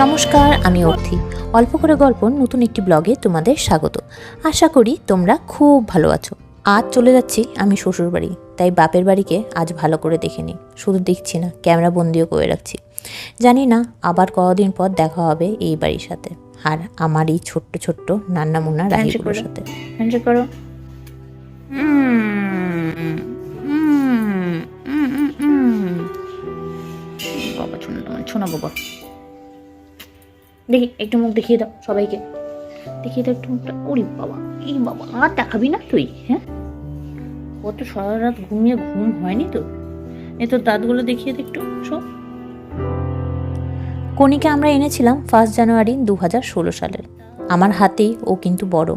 নমস্কার আমি অর্থি। অল্প করে গল্প নতুন একটি ব্লগে তোমাদের স্বাগত। আশা করি তোমরা খুব ভালো আছো। আজ চলে যাচ্ছি আমি শ্বশুর বাড়ি তাই বাপের বাড়িকে আজ ভালো করে দেখে নিই। শুধু দেখছি না ক্যামেরা বন্দিও করে রাখছি। জানি না আবার কদিন পর দেখা হবে এই বাড়ির সাথে আর আমার এই ছোট্ট ছোট্ট নান্না মুন্না রাহিগুলোর সাথে। করো। বাবা শোনা বাবা। দেখি, একটু মুখ দেখিয়ে দাও সবাইকে। দেখিয়ে দাও একটু মুখটা। ওরে বাবা, এই বাবা, আর দেখাবি না তুই হ্যাঁ? কত সারা রাত ঘুমিয়ে ঘুম হয়নি তো এ তোর দাঁতগুলো দেখিয়ে দে একটু সব কনিকে আমরা এনেছিলাম ফার্স্ট জানুয়ারি দু হাজার ষোলো সালের। আমার হাতেই ও কিন্তু বড়।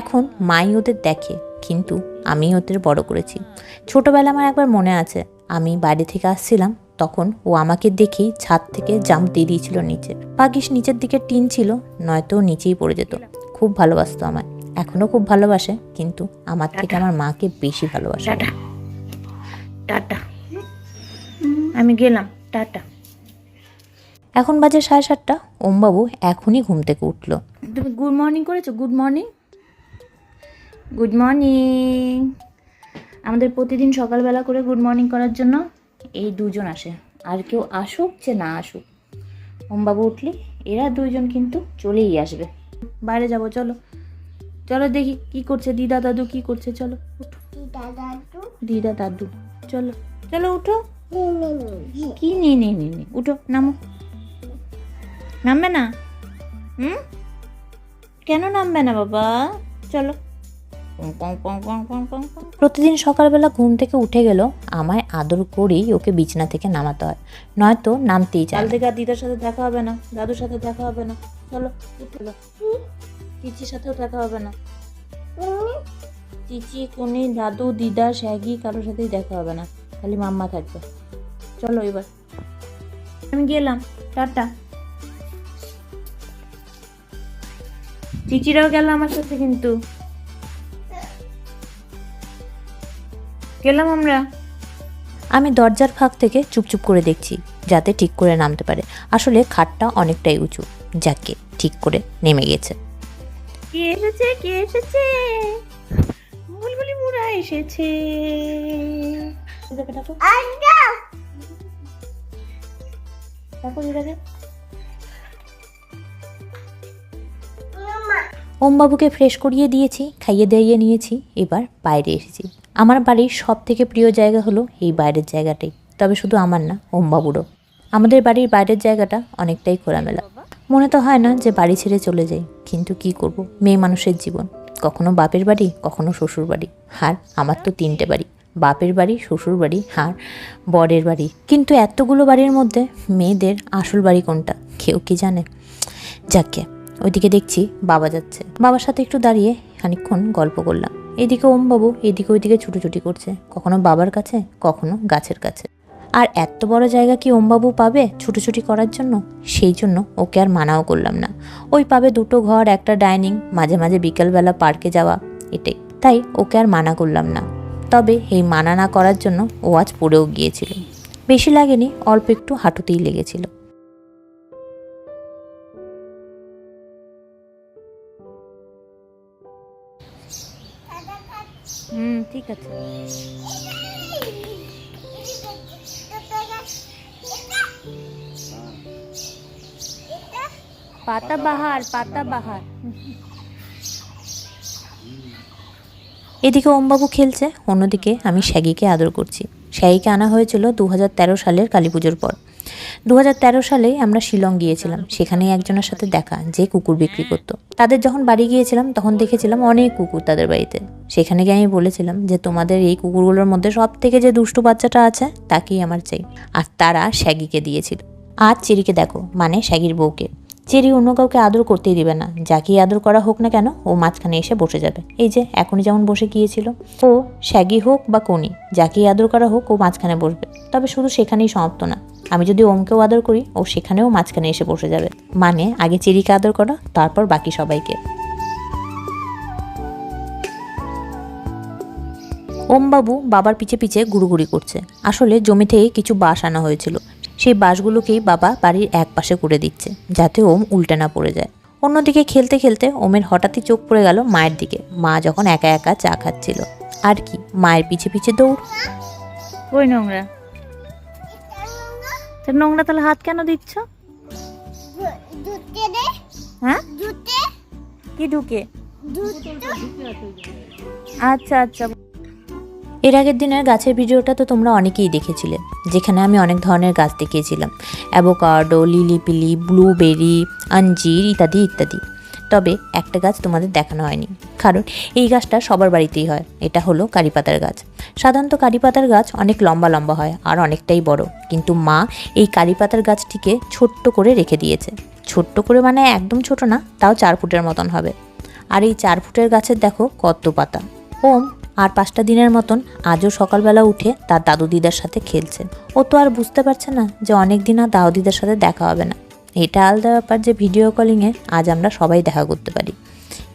এখন মাই ওদের দেখে, কিন্তু আমি ওদের বড় করেছি। ছোটবেলা আমার একবার মনে আছে, আমি বাইরে থেকে আসছিলাম তখন ও আমাকে দেখেই ছাদ থেকে জাম্প দিয়ে দিয়েছিল নিচে। পাকিস নিচের দিকে টিন ছিল নয়তো নিচেই পড়ে যেত। খুব ভালোবাসতো আমায়। এখনও খুব ভালোবাসে কিন্তু আমার থেকে আমার মাকে বেশি ভালোবাসে। টাটা। আমি গেলাম। টাটা। এখন বাজে সাড়ে সাতটা। ওমবাবু এখনই ঘুম থেকে উঠল। তুমি গুড মর্নিং করেছ? Good morning? Good morning. আমাদের প্রতিদিন সকালবেলা করে গুড মর্নিং করার জন্য এই দুজন আসে। আর কেউ আসুক যে না আসুক। ওমবাবু উঠলি এরা দুইজন কিন্তু চলেই আসবে। বাইরে যাব চলো। চলো দেখি কি করছে দিদা দাদু কি করছে চলো। উঠো। দিদা দাদু। চলো। চলো উঠো। কি নেই নেই নেই নেই উঠো নামো। নামবে না? হুম? কেন নামবে না বাবা? চলো। প্রতিদিন সকালবেলা ঘুম থেকে উঠে গেল আমায় আদর করেই ওকে বিছানা থেকে নামাতে হয়। নয়তো নামতেই চায় কাল থেকে আর দিদার সাথে দেখা হবে না দাদুর সাথে দেখা হবে না। চলো চলো চিচির সাথেও দেখা হবে না। চিচি কোনি দাদু দিদা শ্যাগি কারোর সাথেই দেখা হবে না। খালি মাম্মা থাকবে। চলো এবার। আমি গেলাম। টাটা। চিচিরাও গেল আমার সাথে কিন্তু। গেলাম আমরা। আমি দরজার ফাঁক থেকে চুপচুপ করে দেখছি যাতে ঠিক করে নামতে পারে। আসলে খাটটা অনেকটাই উঁচু। যাকে ঠিক করে নেমে গেছে। কে এসেছে? কে এসেছে? বুলবুলি বুড়া এসেছে। ওমবাবুকে ফ্রেশ করিয়ে দিয়েছি খাইয়ে দাইয়ে নিয়েছি এবার বাইরে এসেছি। আমার বাড়ির সব থেকে প্রিয় জায়গা হলো এই বাইরের জায়গাটাই তবে শুধু আমার না, ওমবাবুরও। আমাদের বাড়ির বাইরের জায়গাটা অনেকটাই খোলামেলা। মনে তো হয় না যে বাড়ি ছেড়ে চলে যাই, কিন্তু কি করব? মেয়ে মানুষের জীবন। কখনো বাপের বাড়ি, কখনো শ্বশুর বাড়ি। আর আমার তো তিনটে বাড়ি। বাপের বাড়ি, শ্বশুর বাড়ি আর বরের বাড়ি। কিন্তু এতগুলো বাড়ির মধ্যে মেয়েদের আসল বাড়ি কোনটা? কেউ কি জানে? যাকে ওইদিকে দেখছি বাবা যাচ্ছে। বাবার সাথে একটু দাঁড়িয়ে খানিকক্ষণ গল্প করলাম। এদিকে ওমবাবু এদিকে ওইদিকে ছুটোছুটি করছে। কখনো বাবার কাছে, কখনো গাছের কাছে। আর এত বড় জায়গা কি ওমবাবু পাবে ছুটোছুটি করার জন্য? সেই জন্য ওকে আর মানাও করলাম না। ওই পাবে দুটো ঘর, একটা ডাইনিং, মাঝে মাঝে বিকেলবেলা পার্কে যাওয়া, এটাই। তাই ওকে আর মানা করলাম না। তবে এই মানা না করার জন্য ও আজ পড়েও গিয়েছিল। বেশি লাগেনি, অল্প একটু হাঁটুতেই লেগেছিল। হুম, ঠিক আছে। পাতা বাহার পাতা বাহার। এদিকে ওমবাবু খেলছে, অন্যদিকে আমি শ্যাগিকে আদর করছি। শ্যাগিকে আনা হয়েছিল দু হাজার তেরো সালের কালী পুজোর পর। দু সালে আমরা শিলং গিয়েছিলাম। সেখানে একজনের সাথে দেখা, যে কুকুর বিক্রি করতো। তাদের যখন বাড়ি গিয়েছিলাম, তখন দেখেছিলাম অনেক কুকুর তাদের বাড়িতে। সেখানে গিয়ে আমি বলেছিলাম যে, তোমাদের এই কুকুরগুলোর মধ্যে সব থেকে যে দুষ্টু বাচ্চাটা আছে, তাকেই আমার চাই। আর তারা শ্যাগিকে দিয়েছিল। আর চিরিকে দেখো মানে শ্যাগির বউকে। চেরি অন্য কাউকে আদর করতেই দিবে না। যাকেই আদর করা হোক না কেন, ও মাঝখানে এসে বসে যাবে। এই যে, এখনই যেমন বসে গিয়েছিল। ও শ্যাগি হোক বা কোনি, যাকেই আদর করা হোক, ও মাঝখানে বসবে। তবে শুধু সেখানেই সমাপ্ত না। আমি যদি ওমকেও আদর করি, ও সেখানেও মাঝখানে এসে বসে যাবে। মানে আগে চেরিকে আদর করা, তারপর বাকি সবাইকে। ওমবাবু বাবার পিছে পিছে গুড়ুগুড়ি করছে। আসলে জমি থেকে কিছু বাঁশ আনা হয়েছিল। সেই বাঁশগুলোকেই বাবা বাড়ির এক পাশে করে দিচ্ছে যাতে ওম উল্টে না পড়ে যায়। অন্যদিকে খেলতে খেলতে ওমের হঠাৎই চোখ পড়ে গেল মায়ের দিকে। মা যখন একা একা চা খাচ্ছিল। আর কি মায়ের পিছে পিছে দৌড়। ওই নোংরা। তা নোংরা তাহলে হাত কেন দিচ্ছ? হ্যাঁ? কি ঢুকে? আচ্ছা আচ্ছা। এর আগের দিনের গাছের ভিডিওটা তো তোমরা অনেকেই দেখেছিলে, যেখানে আমি অনেক ধরনের গাছ দেখিয়েছিলাম। অ্যাভোকাডো, লিলিপিলি, ব্লুবেরি, আঞ্জির ইত্যাদি ইত্যাদি। তবে একটা গাছ তোমাদের দেখানো হয়নি, কারণ এই গাছটা সবার বাড়িতেই হয়, এটা হলো কারিপাতার গাছ। সাধারণত কারিপাতার গাছ অনেক লম্বা লম্বা হয় আর অনেকটাই বড়, কিন্তু মা এই কারিপাতার গাছটিকে ছোট্ট করে রেখে দিয়েছে। ছোট্ট করে মানে একদম ছোট না, তাও চার ফুটের মতন হবে। আর এই চার ফুটের গাছের দেখো কত পাতা। ওম আর পাঁচটা দিনের মতন আজও সকালবেলা উঠে তার দাদু দিদার সাথে খেলছে। ও তো আর বুঝতে পারছে না যে অনেক দিন আর দাদু দিদার সাথে দেখা হবে না। এটা আলাদা ব্যাপার যে ভিডিও কলিংয়ে আজ আমরা সবাই দেখা করতে পারি।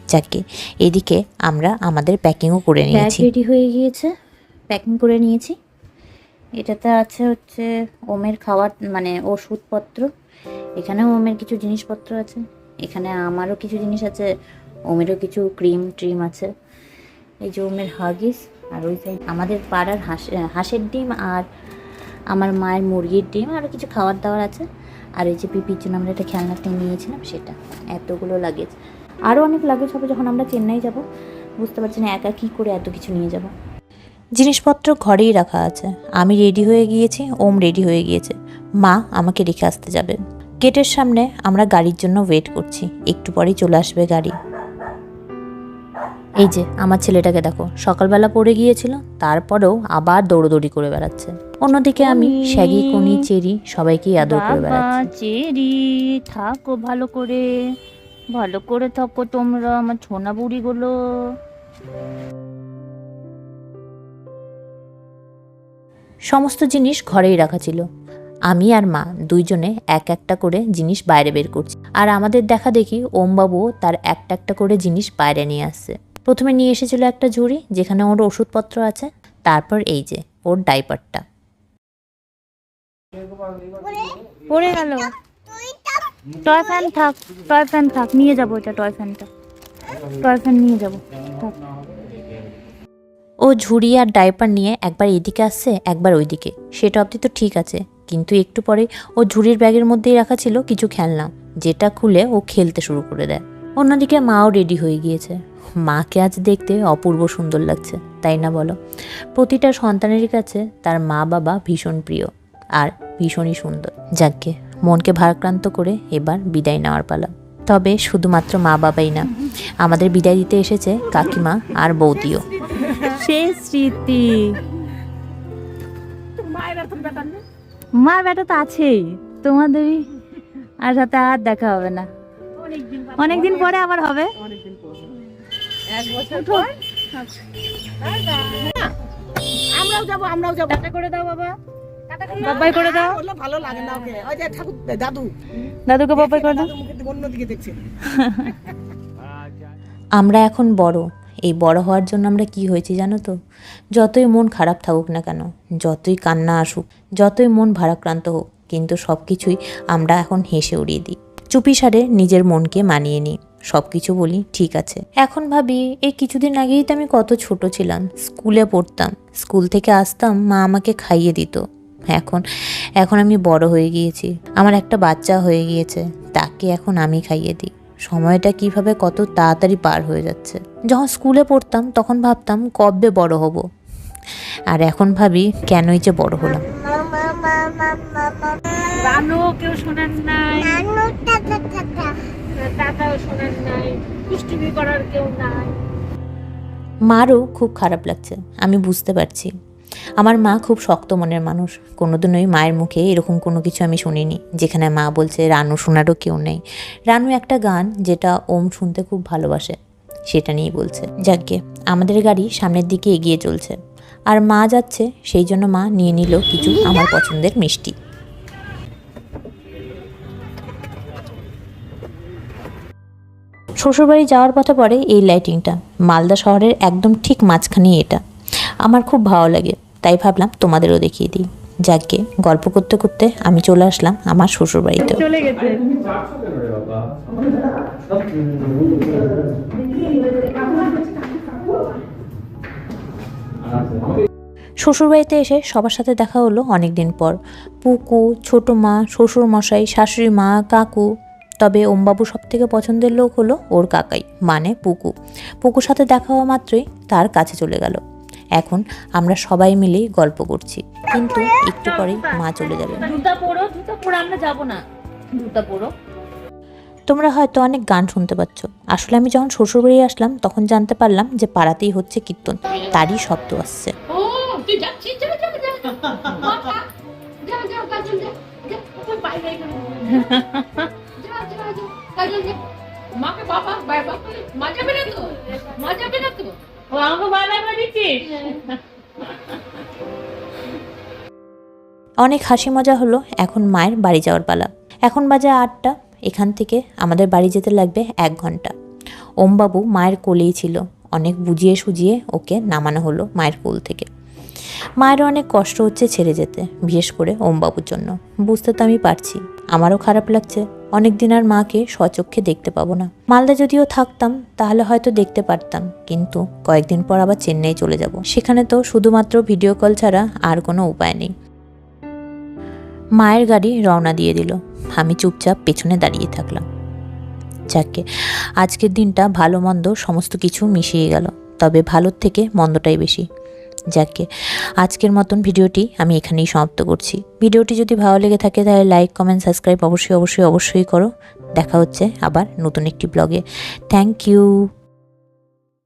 যাকে এদিকে আমরা আমাদের প্যাকিংও করে নিয়েছি। রেডি হয়ে গিয়েছে। প্যাকিং করে নিয়েছি। এটাতে আছে হচ্ছে ওমের খাওয়ার মানে ওষুধপত্র। এখানেও ওমের কিছু জিনিসপত্র আছে। এখানে আমারও কিছু জিনিস আছে ওমেরও কিছু ক্রিম ট্রিম আছে। এই যে ওমের হাগিস আর ওই সাইড আমাদের পাড়ার হাঁস হাঁসের ডিম আর আমার মায়ের মুরগির ডিম, আর কিছু খাবার দাবার আছে। আর এই যে পিপির জন্য আমরা একটা খেলনা কিনে নিয়েছিলাম, সেটা এতগুলো লাগেজ আরও অনেক লাগেজ হবে যখন আমরা চেন্নাই যাব। বুঝতে পারছি না একা কী করে এত কিছু নিয়ে যাব। জিনিসপত্র ঘরেই রাখা আছে। আমি রেডি হয়ে গিয়েছি, ওম রেডি হয়ে গিয়েছে। মা আমাকে রেখে আসতে যাবে। গেটের সামনে আমরা গাড়ির জন্য ওয়েট করছি। একটু পরেই চলে আসবে গাড়ি। এই যে আমার ছেলেটাকে দেখো সকালবেলা পড়ে গিয়েছিল তারপরেও আবার দৌড়দৌড়ি করে বেড়াচ্ছে। অন্যদিকে আমি। শ্যাগি কনি চেরি সবাইকেই আদর করে বেড়াচ্ছি। চেরি থাকো ভালো করে ভালো করে থাকো তোমরা আমার ছোনা বুড়িগুলো। সমস্ত জিনিস ঘরেই রাখা ছিল। আমি আর মা দুইজনে এক একটা করে জিনিস বাইরে বের করছি। আর আমাদের দেখা দেখি ওমবাবুও তার একটা একটা করে জিনিস বাইরে নিয়ে আসছে। প্রথমে নিয়ে এসেছিল একটা ঝুড়ি যেখানে ওর ওষুধপত্র আছে। তারপর এই যে ওর ডাইপারটা। পড়ে গেল। টয় ফ্যান থাক টয় ফ্যান থাক নিয়ে যাব এটা টয় ফ্যানটা। টয় ফ্যান নিয়ে যাব থাক। ও ঝুড়ি আর ডাইপার নিয়ে একবার এদিকে আসছে একবার ওইদিকে। সেটা অবধি তো ঠিক আছে কিন্তু একটু পরে ও ঝুড়ির ব্যাগের মধ্যেই রাখা ছিল কিছু খেলনা যেটা খুলে ও খেলতে শুরু করে দেয়। অন্যদিকে মাও রেডি হয়ে গিয়েছে। মাকে আজ দেখতে অপূর্ব সুন্দর লাগছে তাই না বলো? প্রতিটা সন্তানের কাছে তার মা বাবা ভীষণ প্রিয় আর ভীষণই সুন্দর। যাকে মনকে ভারাক্রান্ত করে এবার বিদায় নেওয়ার পালা। তবে শুধুমাত্র মা বাবাই না আমাদের বিদায় দিতে এসেছে কাকিমা আর বৌদিও। সে স্মৃতি। মার বেটা তো আছেই তোমাদেরই আর সাথে আর দেখা হবে না। অনেকদিন পরে। আবার হবে? আমরাও যাব আমরাও যাব। টাটা করে দাও বাবা। বাবাই করে দাও। ভালো লাগে না ওকে। ওই যে ঠাকুর দাদু। দাদুকে বাবাই করে দাও। দাদু মুখের দিকে অন্যদিকে দেখছে। আমরা এখন বড়। এই বড় হওয়ার জন্য আমরা কি হয়েছি জানো তো? যতই মন খারাপ থাকুক না কেন যতই কান্না আসুক যতই মন ভারাক্রান্ত হোক কিন্তু সব কিছুই আমরা এখন হেসে উড়িয়ে দিই। চুপি সারে নিজের মনকে মানিয়ে নিই। সব কিছু বলি, ঠিক আছে। এখন ভাবি, এই কিছুদিন আগেই তো আমি কত ছোট ছিলাম। স্কুলে পড়তাম, স্কুল থেকে আসতাম, মা আমাকে খাইয়ে দিত। এখন এখন আমি বড় হয়ে গিয়েছি, আমার একটা বাচ্চা হয়ে গিয়েছে, তাকে এখন আমি খাইয়ে দিই। সময়টা কীভাবে কত তাড়াতাড়ি পার হয়ে যাচ্ছে। যখন স্কুলে পড়তাম, তখন ভাবতাম, কবে বড় হব? আর এখন ভাবি, কেনই যে বড় হলাম। রানু, কেউ শোনেন টাটা মারও খুব খারাপ লাগছে, আমি বুঝতে পারছি। আমার মা খুব শক্ত মনের মানুষ, কোনোদিনই মায়ের মুখে এরকম কোনো কিছু আমি শুনিনি, যেখানে মা বলছে, রানু শোনারও কেউ নেই। রানু একটা গান যেটা ওম শুনতে খুব ভালোবাসে, সেটা নিয়েই বলছে, যাকে, আমাদের গাড়ি সামনের দিকে এগিয়ে চলছে। আর মা যাচ্ছে, সেই জন্য মা নিয়ে নিল কিছু আমার পছন্দের মিষ্টি। শ্বশুরবাড়ি যাওয়ার পথে পড়ে এই লাইটিংটা মালদা শহরের একদম ঠিক মাঝখানেই এটা। আমার খুব ভালো লাগে তাই ভাবলাম তোমাদেরও দেখিয়ে দিই। যাকে গল্প করতে করতে আমি চলে আসলাম আমার শ্বশুর বাড়িতে চলে গেছে। শ্বশুরবাড়িতে এসে সবার সাথে দেখা হলো অনেক দিন পর। পুকু ছোটো মা শ্বশুর মশাই শাশুড়ি মা কাকু তবে ওমবাবু সব থেকে পছন্দের লোক হলো ওর কাকাই মানে পুকু। পুকুর সাথে দেখা হওয়া মাত্রই তার কাছে চলে গেল। এখন আমরা সবাই মিলেই গল্প করছি কিন্তু একটু পরেই মা চলে যাবে। জুতা পরো জুতা পরে আমরা যাব না। জুতা পরো তোমরা হয়তো অনেক গান শুনতে পাচ্ছ। আসলে আমি যখন শ্বশুরবাড়ি আসলাম তখন জানতে পারলাম যে পাড়াতেই হচ্ছে কীর্তন। তারই শব্দ আসছে। তুই মাকে বাবা বাই বাই করে মা যাবে না তো মা যাবে না তো। ও আমাকে বাই বাই অনেক হাসি মজা হলো এখন মায়ের বাড়ি যাওয়ার পালা। এখন বাজে আটটা এখান থেকে আমাদের বাড়ি যেতে লাগবে এক ঘণ্টা। ওমবাবু মায়ের কোলেই ছিল অনেক বুঝিয়ে সুজিয়ে ওকে নামানো হলো মায়ের কোল থেকে। মায়ের অনেক কষ্ট হচ্ছে ছেড়ে যেতে বিশেষ করে ওমবাবুর জন্য। বুঝতে তো আমি পারছি আমারও খারাপ লাগছে। অনেক দিন আর মাকে স্বচক্ষে দেখতে পাবো না। মালদা যদিও থাকতাম, তাহলে হয়তো দেখতে পারতাম, কিন্তু কয়েকদিন পর আবার চেন্নাই চলে যাব। সেখানে তো শুধুমাত্র ভিডিও কল ছাড়া আর কোনো উপায় নেই। মায়ের গাড়ি রওনা দিয়ে দিল। আমি চুপচাপ পেছনে দাঁড়িয়ে থাকলাম। যাকে আজকের দিনটা ভালো মন্দ সমস্ত কিছু মিশিয়ে গেল, তবে ভালোর থেকে মন্দটাই বেশি। যাকে আজকের মতন ভিডিওটি আমি এখানেই সমাপ্ত করছি। ভিডিওটি যদি ভালো লেগে থাকে তাহলে লাইক, কমেন্ট, সাবস্ক্রাইব অবশ্যই অবশ্যই অবশ্যই করো। দেখা হচ্ছে আবার নতুন একটি ব্লগে। Thank you.